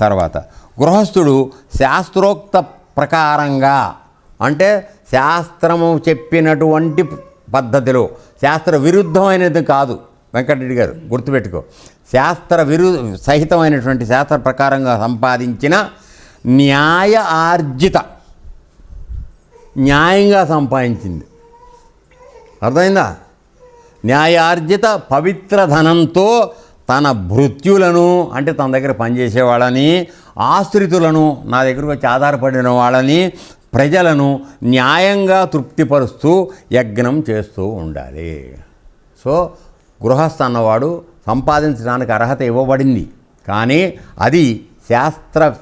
తర్వాత గృహస్థుడు శాస్త్రోక్త ప్రకారంగా అంటే శాస్త్రము చెప్పినటువంటి పద్ధతిలో శాస్త్ర విరుద్ధమైనది కాదు. వెంకటరెడ్డి గారు గుర్తుపెట్టుకో. శాస్త్ర విరు సహితమైనటువంటి శాస్త్ర ప్రకారంగా సంపాదించిన న్యాయ ఆర్జిత న్యాయంగా సంపాదించింది. అర్థమైందా? న్యాయార్జిత పవిత్ర ధనంతో తన భృత్యులను అంటే తన దగ్గర పనిచేసే వాళ్ళని ఆశ్రితులను నా దగ్గరకు వచ్చి ఆధారపడిన వాళ్ళని ప్రజలను న్యాయంగా తృప్తిపరుస్తూ యజ్ఞం చేస్తూ ఉండాలి. సో గృహస్థ అన్నవాడు సంపాదించడానికి అర్హత ఇవ్వబడింది. కానీ అది శాస్త్ర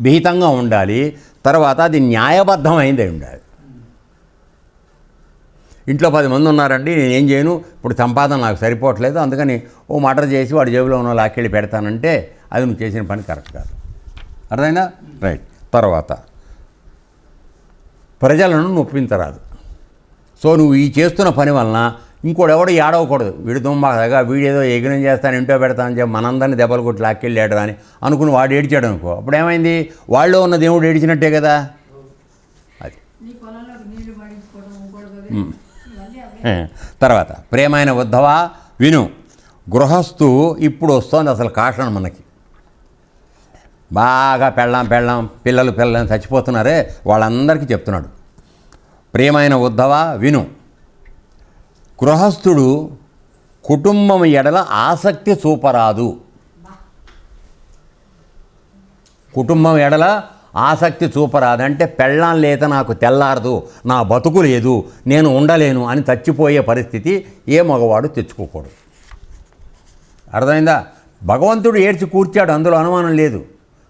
విహితంగా ఉండాలి. తర్వాత అది న్యాయబద్ధమైంది ఉండాలి. ఇంట్లో పది మంది ఉన్నారండి నేను ఏం చేయను ఇప్పుడు సంపాదన నాకు సరిపోవట్లేదు అందుకని ఓ మటర్ చేసి వాడి జేబులో ఉన్న లాక్కెళ్ళి పెడతానంటే అది నువ్వు చేసిన పని కరెక్ట్ కాదు. అర్థమైందా? రైట్. తర్వాత ప్రజలను నొప్పించరాదు. సో నువ్వు ఈ చేస్తున్న పని వలన ఇంకోటి ఎవడు ఏడవకూడదు. వీడి దుమ్మాగా వీడేదో యజ్ఞం చేస్తాను ఇంటో పెడతాను చెప్పి మనందరినీ దెబ్బలు కొట్టి లాక్కెళ్ళి ఏడరా అని అనుకుని వాడు ఏడిచాడు అనుకో అప్పుడు ఏమైంది? వాళ్ళలో ఉన్న దేవుడు ఏడిచినట్టే కదా? అది. తర్వాత ప్రేమైన ఉద్ధవా విను గృహస్థు ఇప్పుడు వస్తోంది అసలు కాషణ మనకి. బాగా పెళ్ళాం పెళ్ళాం పిల్లలు పిల్లలు చచ్చిపోతున్నారే వాళ్ళందరికీ చెప్తున్నాడు. ప్రియమైన ఉద్ధవా విను గృహస్థుడు కుటుంబం ఎడల ఆసక్తి చూపరాదు. కుటుంబం ఎడల ఆసక్తి చూపరాదంటే పెళ్ళాం లేత నాకు తెల్లారదు నా బతుకు లేదు నేను ఉండలేను అని చచ్చిపోయే పరిస్థితి ఏ మగవాడు తెచ్చుకోకూడదు. అర్థమైందా? భగవంతుడు ఏడ్చి కూర్చాడు అందులో అనుమానం లేదు.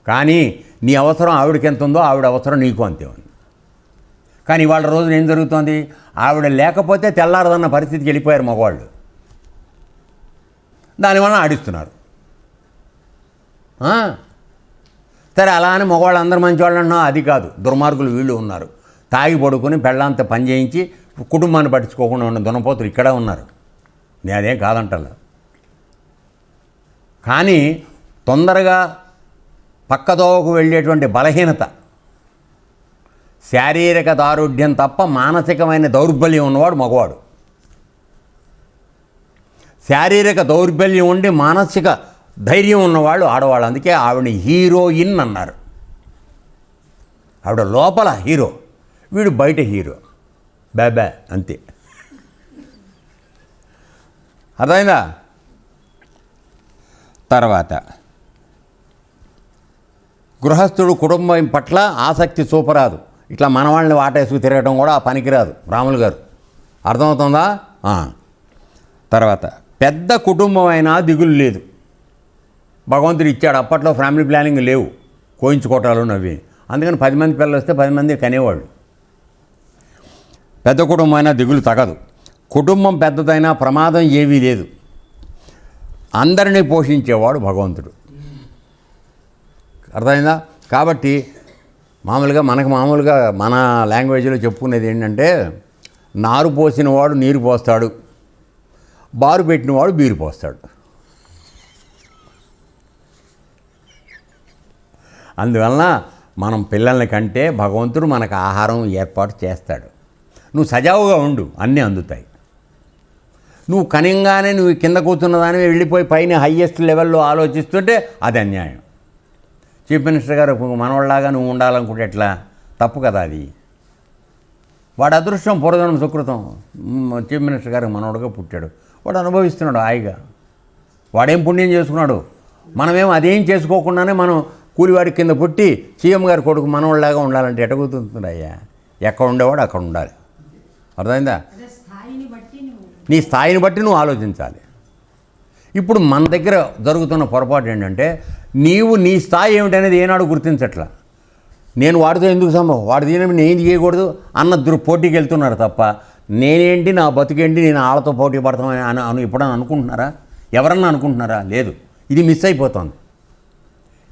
కానీ నీ అవసరం ఆవిడకి ఎంత ఉందో ఆవిడ అవసరం నీకు అంతే ఉంది. కానీ ఇవాళ రోజున ఏం జరుగుతోంది? ఆవిడ లేకపోతే తెల్లారదన్న పరిస్థితికి వెళ్ళిపోయారు మగవాళ్ళు. దానివల్ల ఆడిస్తున్నారు. సరే అలా అని మగవాళ్ళు అందరు మంచివాళ్ళు అన్నా అది కాదు. దుర్మార్గులు వీళ్ళు ఉన్నారు. తాగి పడుకొని పెళ్ళంతా పని చేయించి కుటుంబాన్ని పట్టించుకోకుండా ఉన్న దునపోతులు ఇక్కడ ఉన్నారు. నేను అదేం కానీ తొందరగా పక్కదోవకు వెళ్ళేటువంటి బలహీనత శారీరక దారుఢ్యం తప్ప మానసికమైన దౌర్బల్యం ఉన్నవాడు మగవాడు. శారీరక దౌర్బల్యం ఉండి మానసిక ధైర్యం ఉన్నవాళ్ళు ఆడవాళ్ళు. అందుకే ఆవిడని హీరోయిన్ అన్నారు. ఆవిడ లోపల హీరో. వీడు బయట హీరో. బాబా అంతే. అర్థమైందా? తర్వాత. గృహస్థుడు కుటుంబం పట్ల ఆసక్తి చూపరాదు. ఇట్లా మనవాళ్ళని వాటేసుకు తిరగడం కూడా ఆ పనికిరాదు రాములు గారు. అర్థమవుతుందా? తర్వాత. పెద్ద కుటుంబం అయినా దిగులు లేదు. భగవంతుడు ఇచ్చాడు. అప్పట్లో ఫ్యామిలీ ప్లానింగ్ లేవు. కోయించుకోవటాలు నవ్వి. అందుకని పది మంది పిల్లలు వస్తే పది మంది కనేవాళ్ళు. పెద్ద కుటుంబం అయినా దిగులు తగదు. కుటుంబం పెద్దదైనా ప్రమాదం ఏమీ లేదు. అందరినీ పోషించేవాడు భగవంతుడు. అర్థమైందా? కాబట్టి మామూలుగా మనకు మామూలుగా మన లాంగ్వేజ్లో చెప్పుకునేది ఏంటంటే నారు పోసినవాడు నీరు పోస్తాడు. బారు పెట్టినవాడు బీరు పోస్తాడు. అందువలన మనం పిల్లల్ని కంటే భగవంతుడు మనకు ఆహారం ఏర్పాటు చేస్తాడు. నువ్వు సజావుగా ఉండు అన్నీ అందుతాయి. నువ్వు కనింగానే నువ్వు కింద కూర్చున్న దానివి వెళ్ళిపోయి పైన హయ్యెస్ట్ లెవెల్లో ఆలోచిస్తుంటే అది అన్యాయం. చీఫ్ మినిస్టర్ గారు మనవాళ్ళలాగా నువ్వు ఉండాలనుకుంటే ఎట్లా? తప్పు కదా అది. వాడు అదృష్టం పూర్వజన్మ సుకృతం. చీఫ్ మినిస్టర్ గారికి మనవాడుగా పుట్టాడు. వాడు అనుభవిస్తున్నాడు హాయిగా. వాడేం పుణ్యం చేసుకున్నాడు? మనమేం అదేం చేసుకోకుండానే మనం కూలివాడి కింద పుట్టి సీఎం గారి కొడుకు మనవాళ్ళలాగా ఉండాలంటే ఎటగుతుంది అయ్యా ఎక్కడ ఉండేవాడు అక్కడ ఉండాలి. అర్థమైందా? నీ స్థాయిని బట్టి నువ్వు ఆలోచించాలి. ఇప్పుడు మన దగ్గర జరుగుతున్న పొరపాటు ఏంటంటే నీవు నీ స్థాయి ఏమిటనేది ఏనాడు గుర్తించట్లా. నేను వాడితో ఎందుకు సంభవం? వాడి దీని నేను చేయకూడదు? అన్న దుర్ పోటీకి వెళ్తున్నారు తప్ప నేనేంటి నా బతుకేంటి నేను వాళ్ళతో పోటీ పడతామని అని అను ఎప్పుడన్నా అనుకుంటున్నారా? ఎవరన్నా అనుకుంటున్నారా? లేదు. ఇది మిస్ అయిపోతుంది.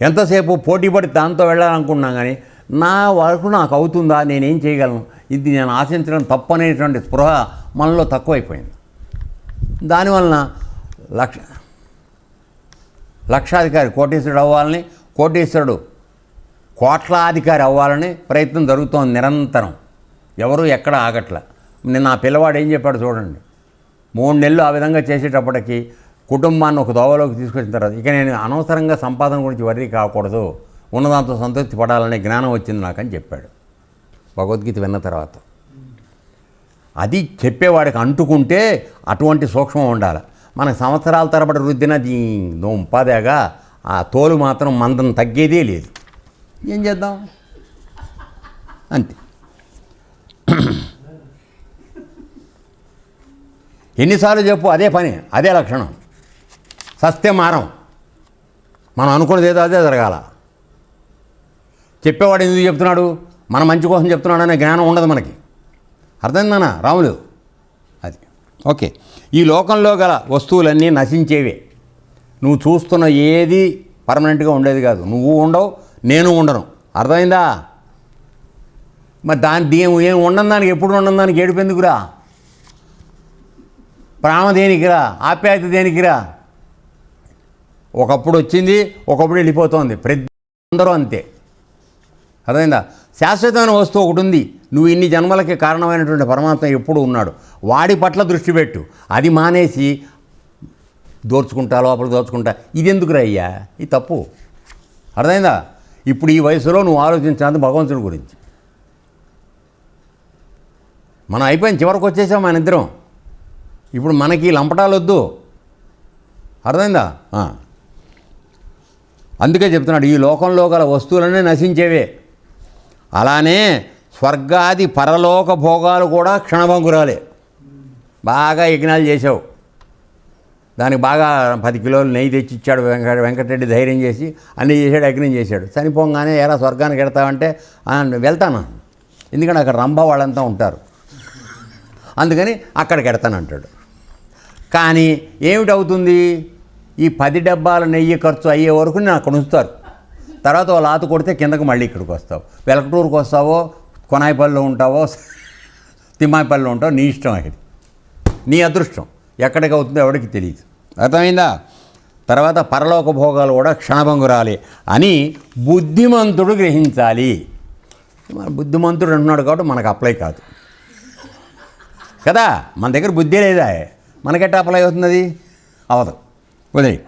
ఎంతసేపు పోటీ పడి దాంతో వెళ్ళాలనుకున్నాం కానీ నా వరకు నాకు అవుతుందా నేనేం చేయగలను? ఇది నేను ఆశించడం తప్పనేటువంటి స్పృహ మనలో తక్కువైపోయింది. దానివలన లక్ష లక్షాధికారి కోటేశ్వరుడు అవ్వాలని కోటేశ్వరుడు కోట్లాధికారి అవ్వాలని ప్రయత్నం జరుగుతోంది నిరంతరం. ఎవరు ఎక్కడ ఆగట్ల. నిన్న నా పిల్లవాడు ఏం చెప్పాడు చూడండి. మూడు నెలలు ఆ విధంగా చేసేటప్పటికి కుటుంబాన్ని ఒక దోవలోకి తీసుకొచ్చిన తర్వాత ఇక నేను అనవసరంగా సంపాదన గురించి వర్రీ కాకూడదు ఉన్నదాంతో సంతృప్తి పడాలనే జ్ఞానం వచ్చింది నాకని చెప్పాడు. భగవద్గీత విన్న తర్వాత. అది చెప్పేవాడికి అంటుకుంటే అటువంటి సూక్ష్మం ఉండాలి. మన సంవత్సరాల తరబడి రుద్దిన దుంపదేగా ఆ తోలు మాత్రం మందం తగ్గేదే లేదు. ఏం చేద్దాం? అంతే. ఎన్నిసార్లు చెప్పు అదే పని అదే లక్షణం. సస్తే మారం మనం అనుకున్నది ఏదో అదే జరగాల. చెప్పేవాడు ఎందుకు చెప్తున్నాడు? మన మంచి కోసం చెప్తున్నాడు అనే జ్ఞానం ఉండదు మనకి. అర్థమైందనా రాములు. అది. ఓకే. ఈ లోకంలో గల వస్తువులన్నీ నశించేవే. నువ్వు చూస్తున్న ఏది పర్మనెంట్గా ఉండేది కాదు. నువ్వు ఉండవు నేను ఉండను. అర్థమైందా? మరి దాని దేం ఏం ఉండని దానికి? ఎప్పుడు ఉండని దానికి? ఏడుపెందుకురా ప్రాణ దేనికిరా? ఆప్యాయత దేనికిరా? ఒకప్పుడు వచ్చింది ఒకప్పుడు వెళ్ళిపోతుంది. ప్రతి అందరూ అంతే. అర్థమైందా? శాశ్వతమైన వస్తువు ఒకటి ఉంది. నువ్వు ఇన్ని జన్మలకి కారణమైనటువంటి పరమాత్మ ఎప్పుడు ఉన్నాడు. వాడి పట్ల దృష్టి పెట్టు. అది మానేసి దోచుకుంటా లోపల దోచుకుంటా ఇది ఎందుకురా అయ్యా? ఇది తప్పు. అర్థమైందా? ఇప్పుడు ఈ వయసులో నువ్వు ఆలోచించాలి భగవంతుడి గురించి. మనం అయిపోయింది చివరికి వచ్చేసాం మన ఇద్దరం. ఇప్పుడు మనకి లంపటాలు వద్దు. అర్థమైందా? అందుకే చెప్తున్నాడు ఈ లోకంలో గల వస్తువులన్నీ నశించేవే. అలానే స్వర్గాది పరలోక భోగాలు కూడా క్షణభంగురాలే. బాగా యజ్ఞాలు చేసావు దానికి బాగా పది కిలోలు నెయ్యి తెచ్చి ఇచ్చాడు వెంకట వెంకటరెడ్డి ధైర్యం చేసి అన్నీ చేశాడు యజ్ఞం చేశాడు. చనిపోగానే ఎరా స్వర్గానికి వెళ్తావంటే వెళ్తాను. ఎందుకంటే అక్కడ రంభ వాళ్ళంతా ఉంటారు. అందుకని అక్కడికి ఎడతానంటాడు కానీ ఏమిటి అవుతుంది ఈ పది డబ్బాల నెయ్యి ఖర్చు అయ్యే వరకు నేను అక్కడ ఉంచుతారు. తర్వాత వాళ్ళు ఆతు కొడితే కిందకు మళ్ళీ ఇక్కడికి వస్తావు. వెలకటూరుకు వస్తావో కొనాయిపల్లిలో ఉంటావో తిమ్మాయిపల్లిలో ఉంటావో నీ ఇష్టం అది. నీ అదృష్టం. ఎక్కడికి అవుతుందో ఎవరికి తెలియదు. అర్థమైందా? తర్వాత పరలోక భోగాలు కూడా క్షణభంగురాలి అని బుద్ధిమంతుడు గ్రహించాలి. మన బుద్ధిమంతుడు అంటున్నాడు కాబట్టి మనకు అప్లై కాదు. కదా? మన దగ్గర బుద్ధి లేదా? మనకెట్ట అప్లై అవుతుంది అవదు. వదిలి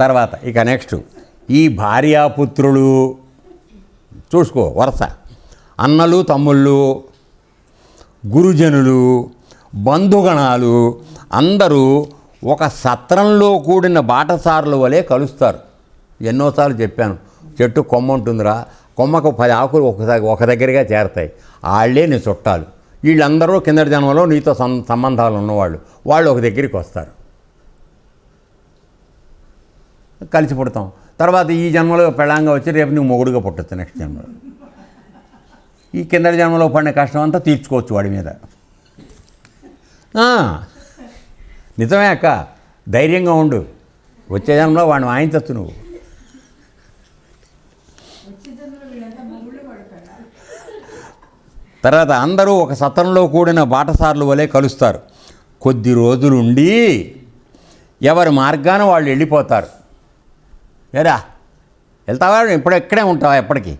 తర్వాత ఇక నెక్స్ట్ ఈ భార్యాపుత్రులు చూసుకో వరుస. అన్నలు తమ్ముళ్ళు గురుజనులు బంధుగణాలు అందరూ ఒక సత్రంలో కూడిన బాటసారుల వలె కలుస్తారు. ఎన్నోసార్లు చెప్పాను చెట్టు కొమ్మ ఉంటుందిరా కొమ్మకు పది ఆకులు ఒకసారి ఒక దగ్గరగా చేరతాయి. వాళ్ళే నీ చుట్టాలు. వీళ్ళందరూ కిందటి జన్మలో నీతో సం సంబంధాలు ఉన్నవాళ్ళు. వాళ్ళు ఒక దగ్గరికి వస్తారు. కలిసి పుడతాం. తర్వాత ఈ జన్మలో పెళ్ళంగా వచ్చి రేపు నువ్వు మొగుడుగా పుట్టచ్చు నెక్స్ట్ జన్మలో. ఈ కిందటి జన్మలో పడిన కష్టం అంతా తీర్చుకోవచ్చు వాడి మీద. నిజమే అక్క ధైర్యంగా ఉండు. వచ్చే జన్మలో వాడిని వాయించచ్చు నువ్వు. తర్వాత అందరూ ఒక సత్రంలో కూడిన బాటసార్లు వలె కలుస్తారు. కొద్ది రోజులుండి ఎవరి మార్గాన వాళ్ళు వెళ్ళిపోతారు. ఏరా? వెళ్తావా? ఇప్పుడు ఎక్కడే ఉంటావా ఎప్పటికీ?